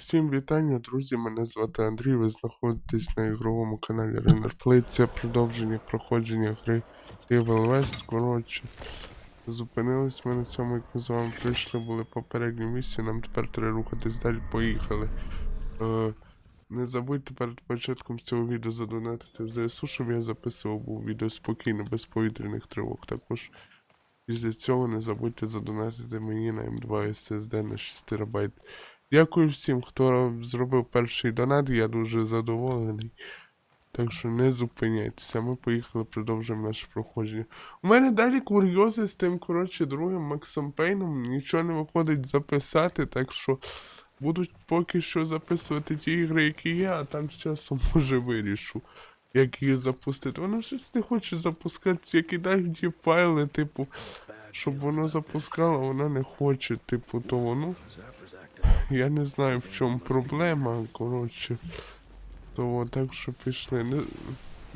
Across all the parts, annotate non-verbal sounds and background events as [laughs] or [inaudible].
Усім вітання, друзі. Мене звати Андрій. Ви знаходитесь на ігровому каналі Runner Play. Це продовження проходження гри Evil West. Коротше, зупинились ми на цьому, як ми з вами прийшли, були попередні місці. Нам тепер треба рухатись далі. Поїхали. Е, не забудьте перед початком цього відео задонатити в ЗСУ, щоб я записував був відео спокійно, без повітряних тривог. Також після цього не забудьте задонатити мені на М2 SSD на 6 ТБ. Дякую всім, хто зробив перший донат, я дуже задоволений. Так що не зупиняйтеся, ми поїхали, продовжуємо наше проходження. У мене далі курйози з тим, коротше, другим Максом Пейном. Нічого не виходить записати, так що будуть поки що записувати ті ігри, які є, а там з часом [laughs] може вирішу, як їх запустити. Воно щось не хоче запускатися, я кидаю ті файли, типу, щоб воно запускало, воно не хоче, типу, то воно. Я не знаю в чому проблема, коротше. То так що пішли. Не,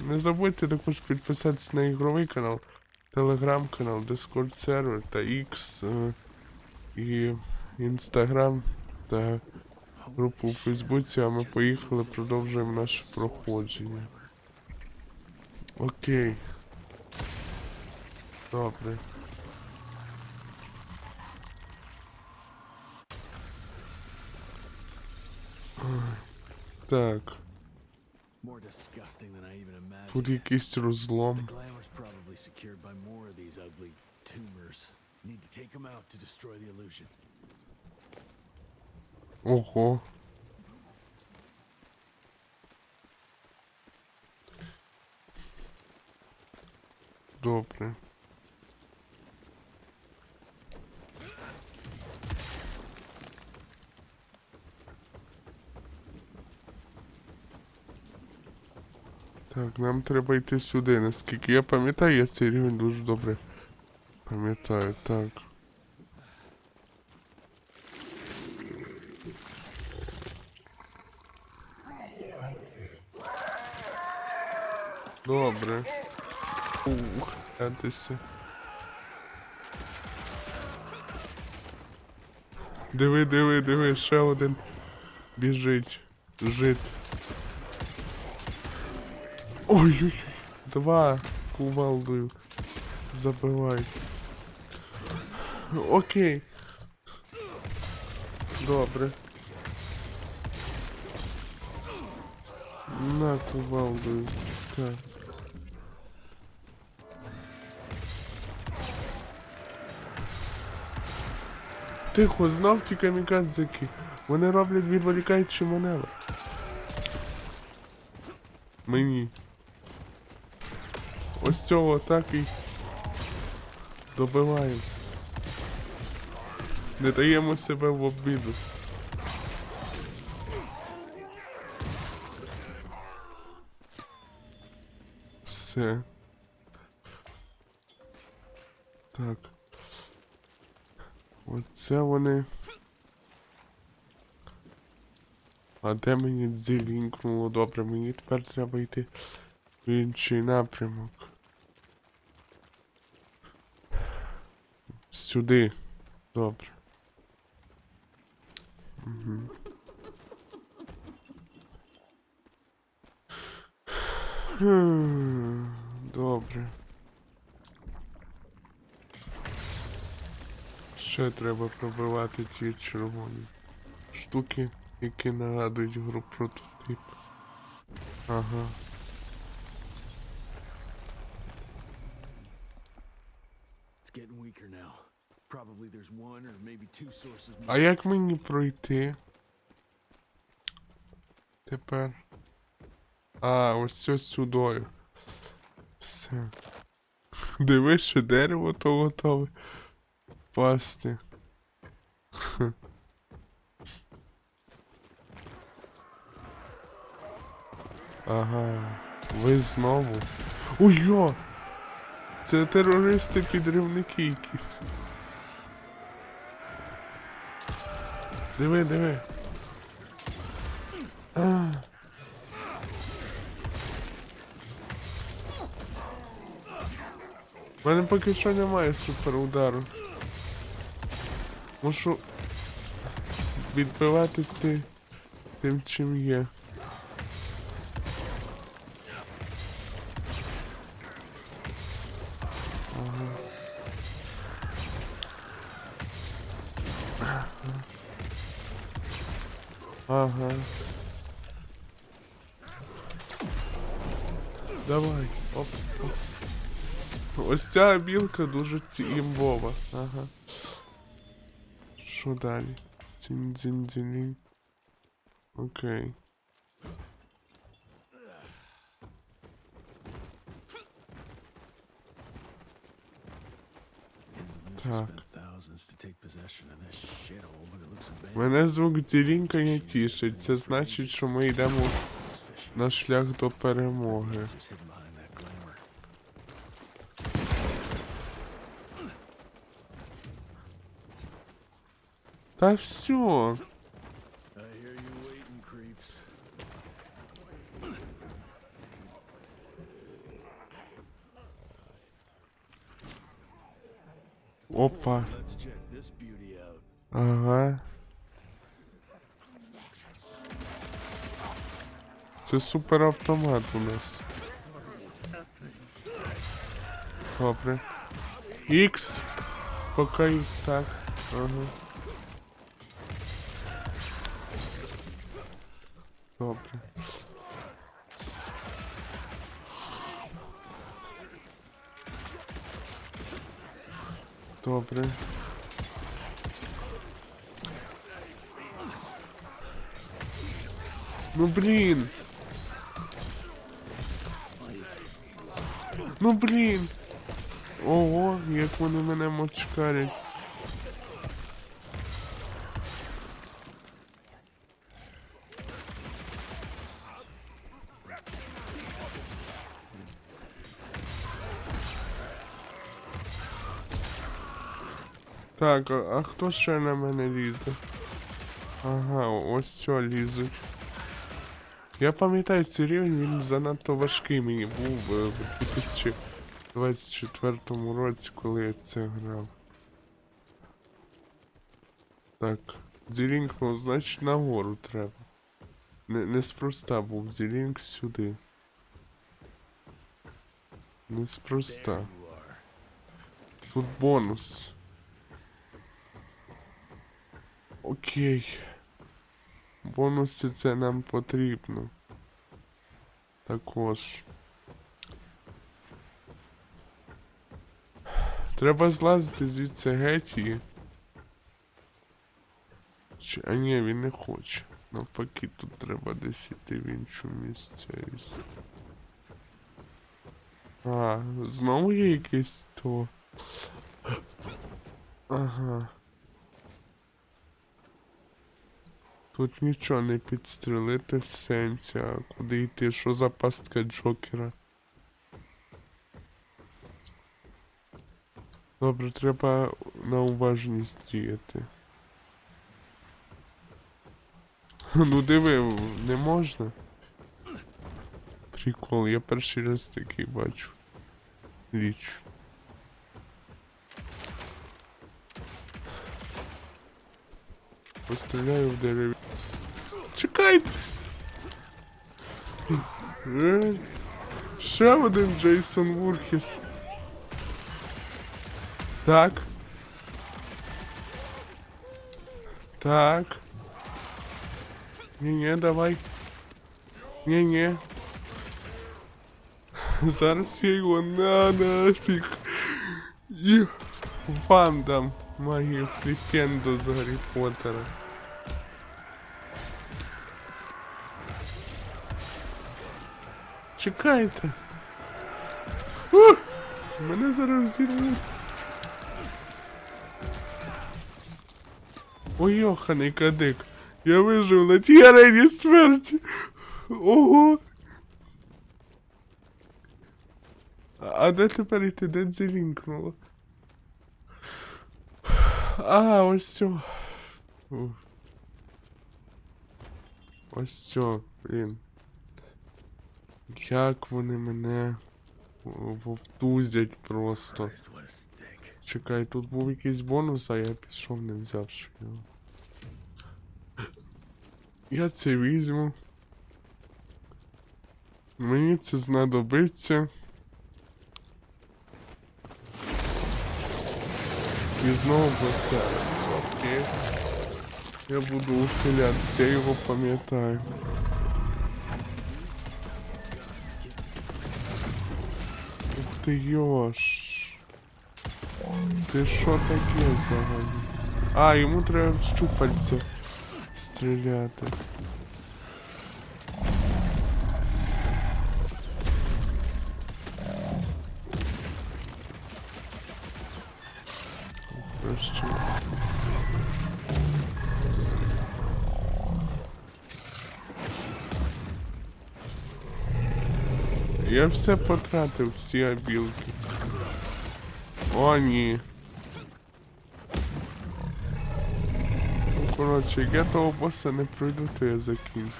не забудьте також підписатися на ігровий канал, телеграм-канал, Discord сервер та X е, і Інстаграм та групу у Фейсбуці, а ми поїхали, продовжуємо наше проходження. Окей. Добре. To destroy the illusion. Ого. Добре. Так, нам треба йти сюди, наскільки я пам'ятаю, я цей рівень дуже добре пам'ятаю, так. Добре. Ух, гляньтеся. Диви, диви, диви, ще один біжить. Жит. Ой-ой-ой. Два кувалдою. Забивай. Окей. Добре. На кувалдою. Так. Тихо, знав ті камікадзики. Вони роблять відволікаючий маневр. Мені. Цього так і добиваємо. Не даємо себе в обіду. Все. Так. Оце вони. А де мені дзілінкнуло? Добре, мені тепер треба йти в інший напрямок. Сюди. Добре. Угу. Добре. Ще треба пробивати ті червоні штуки, які нагадують гру прототип. Ага. It's getting weaker now. А як мені пройти? Тепер. А, ось це сюдою. Все. [laughs] Дивись, що дерево то готове. Пасти. [laughs] Ага. Ви знову. Ой йо! Це терористи-підривники якісь. Диви, диви. У мене поки що немає суперудару. Мушу відбиватись ти Тим чим є. Ага. Давай. Оп, оп. Ось ця білка дуже ці імбова. Ага. Що далі? Цін дзін дзін Окей. Так. Мене звук дзілінкання тішить. Це значить, що ми йдемо на шлях до перемоги. Та все. Опа. Ага. Це суперавтомат у нас. Добре. Ікс. Поки їх так. Ага. Добре. Добре. Ну блін. Ну блін. Ого, як вони мене мочкарять. Так, а, а хто ще на мене лізе? Ага, ось цього лізуть. Я пам'ятаю, цей рівень він занадто важкий мені був е, в 2024 році, коли я це грав. Так, дзілінг, ну, значить нагору треба. Не, неспроста був дзілінг сюди. Неспроста. Тут бонус. Окей. Бонуси це нам потрібно. Також. Треба злазити звідси геть і... Чи... А ні, він не хоче. Навпаки, тут треба десь іти в іншу місцевість. А, знову є якесь то. Ага. Тут нічого не підстрелити в сенсі, а куди йти? Що за пастка Джокера? Добре, треба на уважність діяти. [laughs] Ну диви, не можна. Прикол, я перший раз такий бачу. Річ. Постріляю в дереві. Чекайте! Е, Ще один Джейсон Вурхіс. Так. Так. Ні-ні, давай. Ні-ні. [laughs] Зараз я його на нафіг. І вам дам магію фліпенду з Гаррі Поттера. Чекайте. Ух! Мене зараз взірвуть. Ой, йоханий кадик. Я вижив на тій арені смерті. Ого. А де тепер йти? Де дзелінкнуло? А, ось. Ух. Ось цьо, блін. Як вони мене вовтузять просто. Чекай, тут був якийсь бонус, а я пішов не взявши його. Я це візьму. Мені це знадобиться. І знову басейн. Окей. Я буду ухилятися, я його пам'ятаю. Ти йош. Ти що таке взагалі? А, йому треба щупальця стріляти. Я все потратив, всі обілки. О, ні. Ну, коротше, я того боса не пройду, то я закінчу.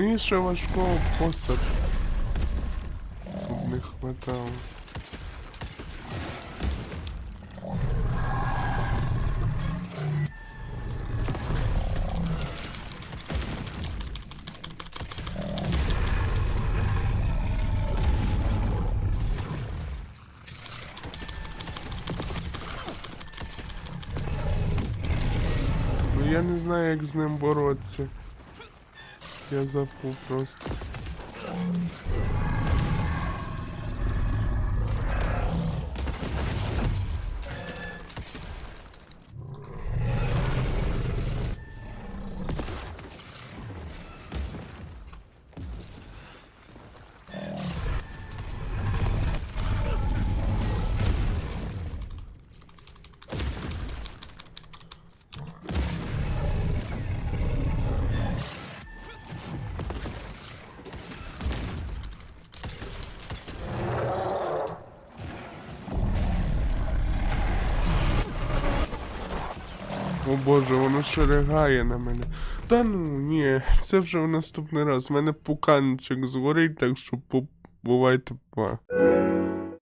Мені ще тут не хватало. Ну я не знаю, як з ним боротися. Я забув просто. О боже, воно ще лягає на мене. Та ну ні, це вже в наступний раз. У мене пуканчик згорить, так що бу- бувайте па.